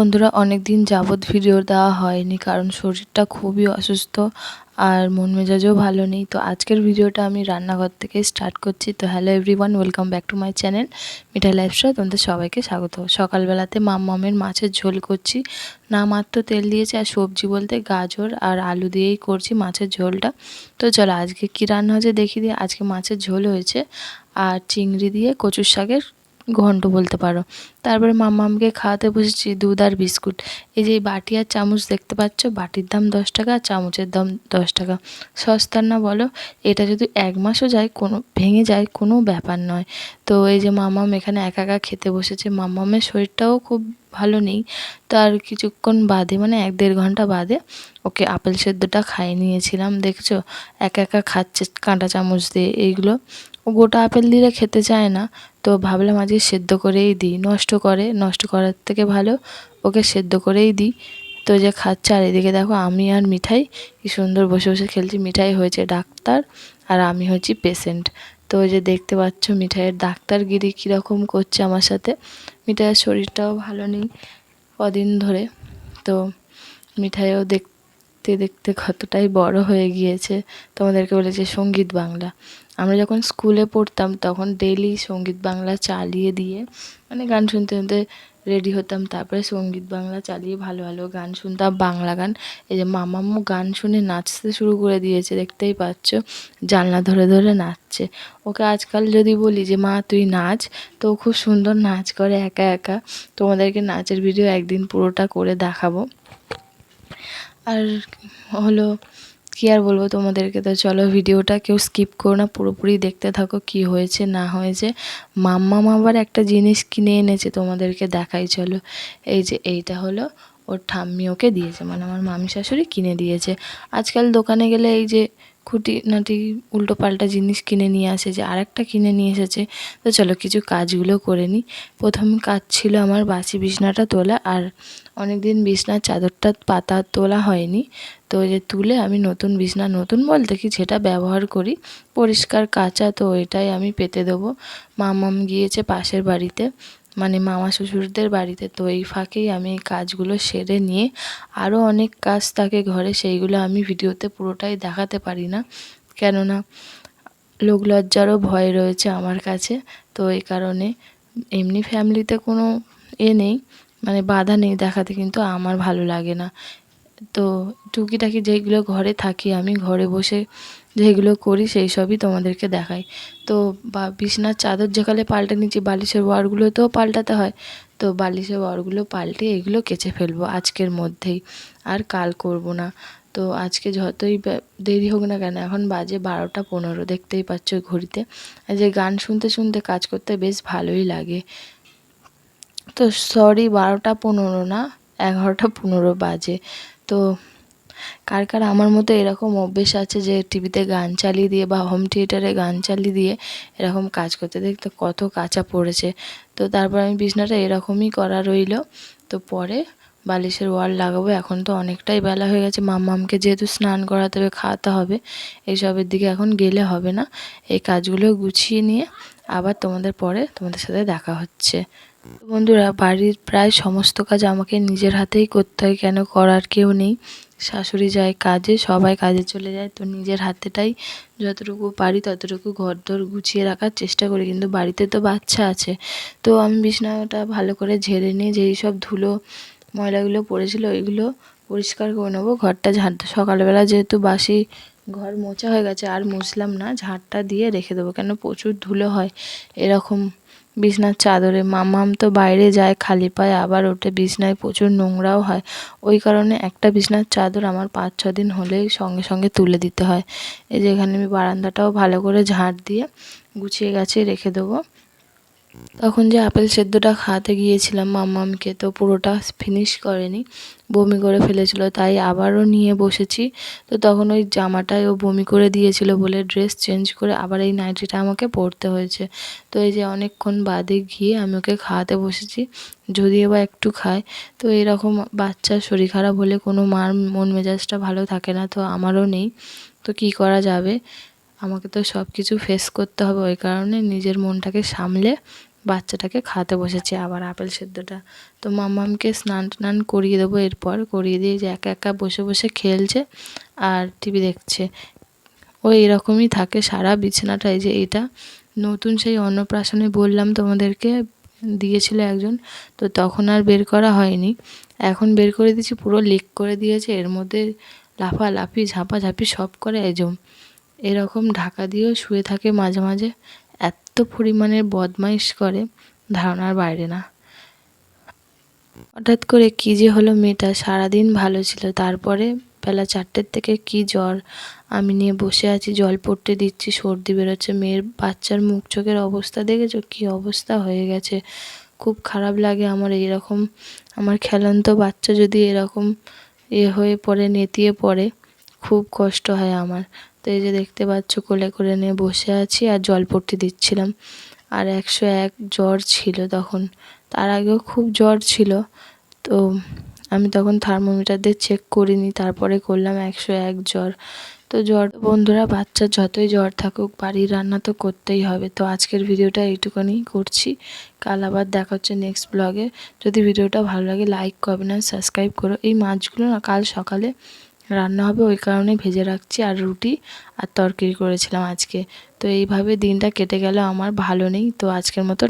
বন্ধুরা অনেক দিন যাবৎ ভিডিও দেওয়া হয়নি কারণ শরীরটা খুবই অসুস্থ আর মন মেজাজও ভালো নেই। তো আজকের ভিডিওটা আমি রান্নাঘর থেকে স্টার্ট করছি। তো hello everyone welcome back to my channel Mithai lifestyle তোমাদের সবাইকে স্বাগত। সকালবেলাতে মাম মামের মাছের ঝোল করছি। না মাত্র তেল দিয়েছি আর সবজি বলতে গাজর আর আলু দিয়েই করছি মাছের ঝোলটা। তো চলো আজকে কী রান্না হয়েছে দেখি দিয়ে আজকে মাছের ঝোল হয়েছে আর চিংড়ি দিয়ে কচুর শাকের ঘন্ট বলতে পারো। তারপরে মাম্মামকে খাওয়াতে বসেছি দুধ আর বিস্কুট। এই যে বাটি আর চামচ দেখতে পাচ্ছ, বাটির দাম দশ টাকা আর চামচের দাম দশ টাকা। সস্তার না বলো, এটা যদি এক মাসও যায়, কোনো ভেঙে যায়, কোনো ব্যাপার নয়। তো এই যে মামাম এখানে একা একা খেতে বসেছে। মামামের শরীরটাও খুব ভালো নেই। তার কিছুক্ষণ বাদে মানে এক দেড় ঘণ্টা বাদে, ওকে আপেল সেদ্ধটা খাইয়ে নিয়েছিলাম, দেখছ? একা একা খাচ্ছে, কাঁটা চামচ দিয়ে, এইগুলো। ও গোটা আপেল দিলে খেতে চায় না। তো ভাবলাম আজকে সেদ্ধ করেই দিই। নষ্ট করে, নষ্ট করার থেকে ভালো, ওকে সেদ্ধ করেই দিই। তো যে খাচ্ছে, আর এদিকে দেখো আমি আর মিঠাই, কি সুন্দর বসে বসে খেলছি। মিঠাই হয়েছে ডাক্তার আর আমি হচ্ছি পেশেন্ট তো ওই যে দেখতে পাচ্ছ মিঠাইয়ের ডাক্তারগিরি কীরকম করছে আমার সাথে। মিঠাইয়ের শরীরটাও ভালো নেই কদিন ধরে। তো মিঠাইও দেখতে দেখতে কতটাই বড় হয়ে গিয়েছে। তোমাদেরকে বলেছে সংগীত বাংলা। আমরা যখন স্কুলে পড়তাম তখন ডেলি সংগীত বাংলা চালিয়ে দিয়ে মানে গান শুনতে শুনতে রেডি হতাম। তারপরে সংগীত বাংলা চালিয়ে ভালো ভালো গান শুনতাম, বাংলা গান। এই যে মামাম্মু গান শুনে নাচতে শুরু করে দিয়েছে, দেখতেই পাচ্ছ, জানলা ধরে ধরে নাচছে। ওকে আজকাল যদি বলি যে, মা, তুই নাচ। তো খুব সুন্দর নাচ করে, একা একা। তোমাদেরকে নাচের ভিডিও একদিন পুরোটা করে দেখাবো। আর হলো কী আর বলব তোমাদেরকে? তো চলো ভিডিওটা কেউ স্কিপ করো না, পুরোপুরি দেখতে থাকো কি হয়েছে, না হয়েছে। মাম্মা আবার একটা জিনিস কিনে এনেছে তোমাদেরকে দেখাই, চলো। এই যে এইটা হলো ওর ঠাম্মি ওকে দিয়েছে মানে আমার মামি শাশুড়ি কিনে দিয়েছে। আজকাল দোকানে গেলে এই যে খুঁটিনাটি উল্টো পাল্টা জিনিস কিনে নিয়ে আসে, যে আরেকটা কিনে নিয়ে এসেছে। তো চলো কিছু কাজগুলো করে নিই। প্রথম কাজ ছিল আমার বাসি বিছনাটা তোলা, আর অনেক দিন বিছনার চাদরটা পাতা তোলা হয়নি। তো যে তুলে আমি নতুন বিছনা, নতুন বলতে কি যেটা ব্যবহার করি। পরিষ্কার কাঁচা, তো এটাই আমি পেতে দেবো। মামাম গিয়েছে পাশের বাড়িতে। মানে মামা শ্বশুরদের বাড়িতে। তো এই ফাঁকেই আমি এই কাজগুলো সেরে নিয়ে আরও অনেক কাজ থাকে ঘরে, সেইগুলো আমি ভিডিওতে পুরোটাই দেখাতে পারি না। কেননা লোক লজ্জারও ভয় রয়েছে আমার কাছে। তো এই কারণে এমনি ফ্যামিলিতে কোনো এ নেই মানে বাধা নেই দেখাতে, কিন্তু আমার ভালো লাগে না। তো টুকিটাকি যেইগুলো ঘরে থাকি আমি, ঘরে বসে যেগুলো করি সেই সবই তোমাদেরকে দেখাই। তো বা বিছনার চাদর যেখানে পাল্টে নিচ্ছি, বালিশের ওয়ারগুলোতেও পাল্টাতে হয়। তো বালিশের ওয়ারগুলো পাল্টে এগুলো কেচে ফেলব আজকের মধ্যেই। আর কাল করব না। তো আজকে যতই দেরি হোক না কেন, এখন বাজে বারোটা পনেরো, দেখতেই পাচ্ছ ঘড়িতে। যে গান শুনতে শুনতে কাজ করতে বেশ ভালোই লাগে। তো সরি বারোটা পনেরো না, এগারোটা পনেরো বাজে। তো কার কার আমার মতো এরকম অভ্যেস আছে যে টিভিতে গান চালিয়ে দিয়ে বা হোম থিয়েটারে গান চালিয়ে দিয়ে এরকম কাজ করতে দেখতে কত কাঁচা পড়েছে। তো তারপর আমি বিছনাটা এরকমই করা রইল। তো পরে বালিশের ওয়াল লাগাবো, এখন তো অনেকটাই বেলা হয়ে গেছে। মাম্মামকে যেহেতু স্নান করাতে হবে, খাওয়াতে হবে, এইসবের দিকে এখন গেলে হবে না। এই কাজগুলো গুছিয়ে নিয়ে আবার তোমাদের পরে তোমাদের সাথে দেখা হচ্ছে। বন্ধুরা, বাড়ির প্রায় সমস্ত কাজ আমাকে নিজের হাতেই করতে হয়। কেন করার কেউ নেই। শাশুড়ি যায় কাজে, সবাই কাজে চলে যায়। তো নিজের হাতেটাই যতটুকু পারি ততটুকু ঘরদোর গুছিয়ে রাখার চেষ্টা করি। কিন্তু বাড়িতে তো বাচ্চা আছে। তো আমি বিছানাটা ভালো করে ঝেড়ে নিয়ে যেই সব ধুলো, ময়লাগুলো পড়েছিল, ওইগুলো পরিষ্কার করে নেব। ঘরটা ঝাঁট সকালবেলা যেহেতু বাসি ঘর মোছা হয়ে গেছে, আর মুছলাম না ঝাঁটটা দিয়ে রেখে দেবো। কেন প্রচুর ধুলো হয়, এরকম বিছনার চাদরে। মামাম তো বাইরে যায় খালি পায়ে, আবার ওঠে বিছনায়। প্রচুর নোংরাও হয়। ওই কারণে একটা বিছনার চাদর আমার পাঁচ, ছ দিন হলেই সঙ্গে সঙ্গে তুলে দিতে হয়। এই যে এখানে আমি বারান্দাটাও ভালো করে ঝাঁট দিয়ে গুছিয়ে গাছিয়ে রেখে দেবো। তখন যে আপেল সেদ্ধটা খাওয়াতে গিয়েছিলাম মাম্মামকে তো পুরোটা ফিনিশ করেনি, বমি করে ফেলেছিল, তাই আবারও নিয়ে বসেছি। তো তখন ওই জামাটায় ও বমি করে দিয়েছিল বলে ড্রেস চেঞ্জ করে আবার এই নাইটিটা আমাকে পরতে হয়েছে। তো এই যে অনেকক্ষণ বাদে গিয়ে আমি ওকে খাওয়াতে বসেছি যদিও বা একটু খায় তো এরকম বাচ্চার শরীর খারাপ হলে কোনো মার মন মেজাজটা ভালো থাকে না, তো আমারও নেই। তো কি করা যাবে? আমাকে তো সব কিছু ফেস করতে হবে ওই কারণে নিজের মনটাকে সামলে বাচ্চাটাকে খাওয়াতে বসেছি আবার আপেল সেদ্ধটা। তো মাম্মামকে স্নান টান করিয়ে দেবো এরপর। করিয়ে দিয়ে যে একা একা বসে বসে খেলছে আর টিভি দেখছে। ও এরকমই থাকে সারা বিছানাটা, এই যে এটা। নতুন সেই অন্নপ্রাশনে বললাম তোমাদেরকে, দিয়েছিল একজন। তো তখন আর বের করা হয়নি। এখন বের করে দিয়েছি, পুরো লিক করে দিয়েছে। এর মধ্যে লাফালাফি, ঝাঁপাঝাঁপি সব করে এজম এরকম ঢাকা দিয়েও শুয়ে থাকে মাঝে মাঝে, এত পরিমাণের বদমাইশ করে ধারণার বাইরে না। হঠাৎ করে কী যে হলো মেয়েটা, সারাদিন ভালো ছিল। তারপরে বেলা চারটের থেকে কি জ্বর, আমি নিয়ে বসে আছি, জল পড়তে দিচ্ছি, সর্দি বেরোচ্ছে। মেয়ের বাচ্চার মুখ চোখের অবস্থা দেখেছ? কী অবস্থা হয়ে গেছে। খুব খারাপ লাগে আমার এরকম আমার খেলন্ত বাচ্চা যদি এরকম এ হয়ে পড়ে, নেতিয়ে পড়ে, খুব কষ্ট হয় আমার। তো এই যে দেখতে পাচ্ছ, কোলে করে নিয়ে বসে আছি আর জল পড়তে দিচ্ছিলাম। আর একশো এক জ্বর ছিল তখন। তার আগেও খুব জ্বর ছিল। তো আমি তখন থার্মোমিটার দিয়ে চেক করিনি, তারপরে করলাম একশো এক জ্বর। তো জ্বর, বন্ধুরা বাচ্চার যতই জ্বর থাকুক, বাড়ির রান্না তো করতেই হবে। তো আজকের ভিডিওটা এইটুকুনি করছি। কাল আবার দেখা হচ্ছে নেক্সট ব্লগে যদি ভিডিওটা ভালো লাগে লাইক করবে না সাবস্ক্রাইব করো। এই মাছগুলো না কাল সকালে রান্না হবে, ওই কারণে ভেজে রাখছি, আর রুটি আর তরকারি করেছিলাম আজকে। তো এইভাবে দিনটা কেটে গেল, আমার ভালো নেই, তো আজকের মতো